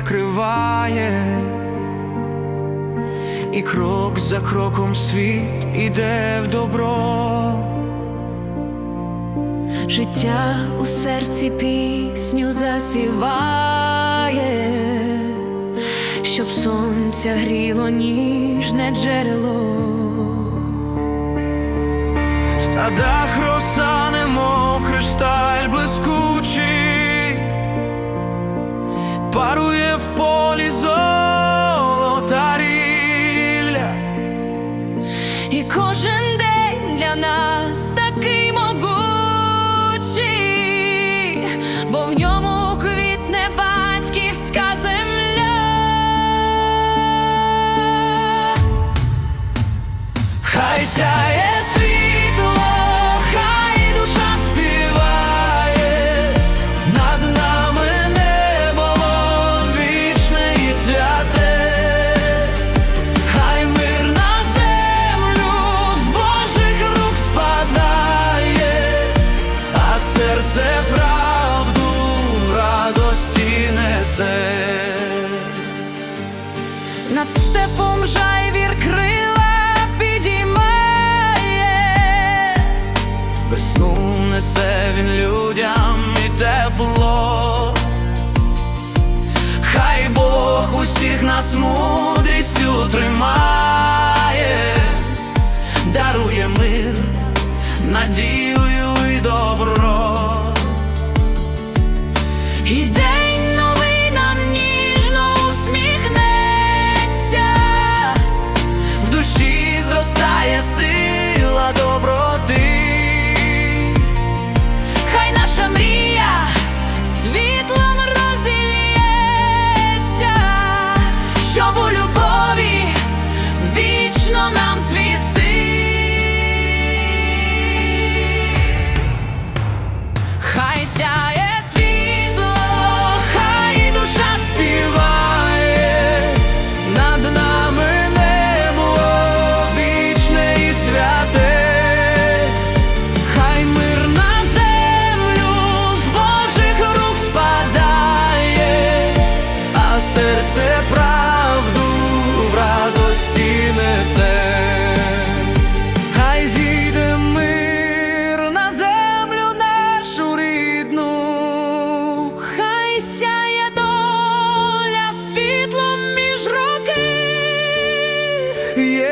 відкриває, і крок за кроком світ іде в добро. Життя у серці пісню засіває, щоб сонця гріло ніжне джерело. В садах роса, немов кришталь парує в полі золота рілля. І кожен день для нас такий могучий, бо в ньому квітне батьківська земля. Хай сяє Над степом жайвір крила підіймає. Весну несе він людям і тепло. Хай Бог усіх нас мудрістю тримає, дарує мир, надію і добро. І сила доброти.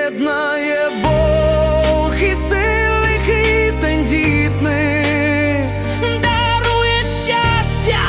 Єднає Бог і сильних, і тендітних, дарує щастя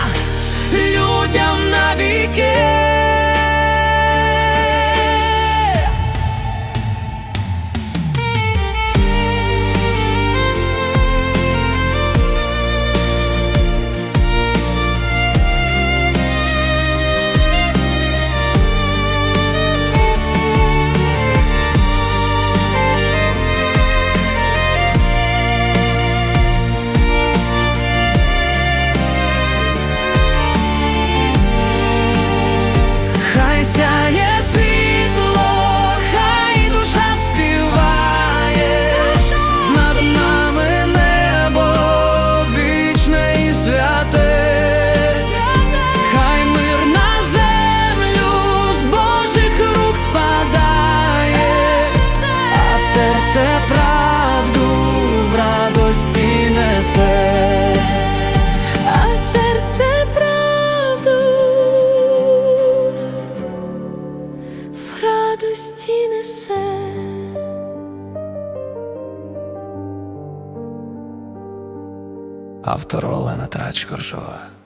Автор Олена Трач Коржова.